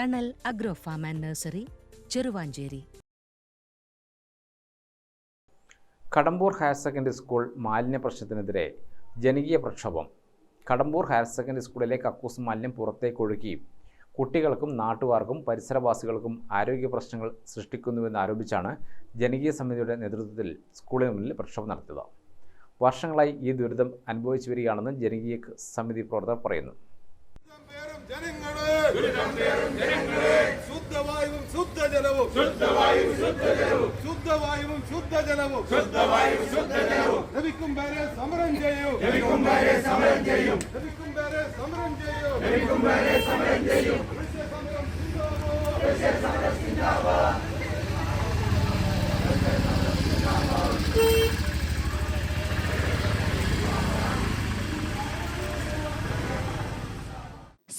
Thanal agro farm and nursery Cheruvancheri. Kadambur higher secondary school മാലിന്യ പ്രശ്നത്തിനെതിരെ ജനകീയ പ്രക്ഷോഭം. കടമ്പൂർ ഹയർ സെക്കൻഡറി സ്കൂളിലെ കക്കൂസ് മാലിന്യം പുറത്തേക്ക് ഒഴുക്കി. കുട്ടികൾക്കും നാട്ടുകാർക്കും പരിസരവാസികൾക്കും ആരോഗ്യ പ്രശ്നങ്ങൾ സൃഷ്ടിക്കുന്നുവെന്ന് ആരോപിച്ചാണ് ജനകീയ സമിതിയുടെ നേതൃത്വത്തിൽ സ്കൂളിന് മുന്നിൽ പ്രക്ഷോഭം നടത്തിയത്. വർഷങ്ങളായി ഈ ദുരിതം അനുഭവിച്ചു വരികയാണെന്ന് ജനകീയ സമിതി പ്രവർത്തകർ പറയുന്നു. ജനങ്ങളെ. ശുദ്ധജലവും ശുദ്ധവായുവും ശുദ്ധവായുവും ശുദ്ധജലവും. ശുദ്ധവായുവും ശുദ്ധജലവും. ലഭിക്കും വരെ സമരം ചെയ്യൂ. ലഭിക്കും വരെ സമരം ചെയ്യും. ലഭിക്കും വരെ സമരം ചെയ്യൂ ലഭിക്കും വരെ സമരം ചെയ്യും സമരം സിന്ദാബാദ്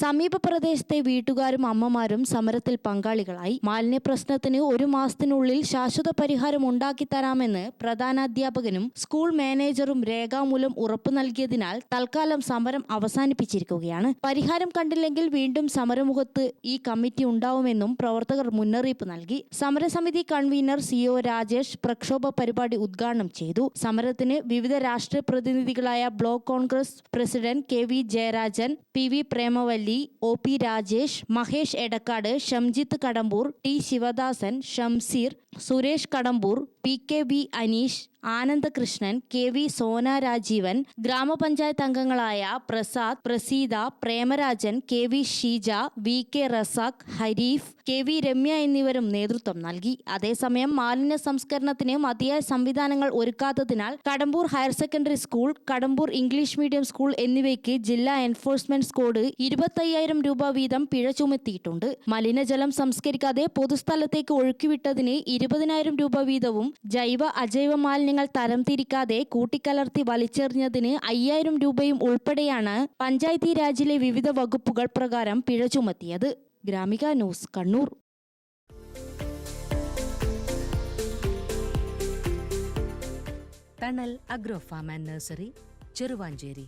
സമീപ പ്രദേശത്തെ വീട്ടുകാരും അമ്മമാരും സമരത്തിൽ പങ്കാളികളായി. മാലിന്യ പ്രശ്നത്തിന് ഒരു മാസത്തിനുള്ളിൽ ശാശ്വത പരിഹാരം ഉണ്ടാക്കി തരാമെന്ന് പ്രധാനാധ്യാപകനും സ്കൂൾ മാനേജറും രേഖാമൂലം ഉറപ്പു നൽകിയതിനാൽ തൽക്കാലം സമരം അവസാനിപ്പിച്ചിരിക്കുകയാണ്. പരിഹാരം കണ്ടില്ലെങ്കിൽ വീണ്ടും സമരമുഖത്ത് ഈ കമ്മിറ്റി ഉണ്ടാവുമെന്നും പ്രവർത്തകർ മുന്നറിയിപ്പ് നൽകി. സമരസമിതി കൺവീനർ സി രാജേഷ് പ്രക്ഷോഭ പരിപാടി ഉദ്ഘാടനം ചെയ്തു. സമരത്തിന് വിവിധ രാഷ്ട്രീയ പ്രതിനിധികളായ block Congress president K V Jayarajan P V Premavalli O P Rajesh Mahesh Edakkad Shamjith Kadambur T. Sivadasan Shamseer Suresh Kadambur P. K. V. Aneesh Anandakrishnan K. V. Sona Rajeevan ഗ്രാമപഞ്ചായത്ത് അംഗങ്ങളായ Prasad Praseetha Premarajan K. V. Sheeja V. K. Razak Hareef K. V. Ramya എന്നിവരും നേതൃത്വം നൽകി. അതേസമയം മാലിന്യ സംസ്കരണത്തിന് മതിയായ സംവിധാനങ്ങൾ ഒരുക്കാത്തതിനാൽ Kadambur higher secondary school Kadambur English medium school എന്നിവയ്ക്ക് ജില്ലാ എൻഫോഴ്സ്മെന്റ് സ്ക്വാഡ് ഇരുപത്തയ്യായിരം രൂപ വീതം പിഴ ചുമത്തിയിട്ടുണ്ട്. മലിനജലം സംസ്കരിക്കാതെ പൊതുസ്ഥലത്തേക്ക് ഒഴുക്കിവിട്ടതിന് ഇരുപതിനായിരം രൂപ വീതവും ജൈവ അജൈവ മാലിന്യങ്ങൾ തരംതിരിക്കാതെ കൂട്ടിക്കലർത്തി വലിച്ചെറിഞ്ഞതിന് അയ്യായിരം രൂപയും ഉൾപ്പെടെയാണ് പഞ്ചായത്തി രാജിലെ വിവിധ വകുപ്പുകൾ പ്രകാരം പിഴ ചുമത്തിയത്. Gramika news Kannur. Thanal agro farm and nursery Cheruvancheri.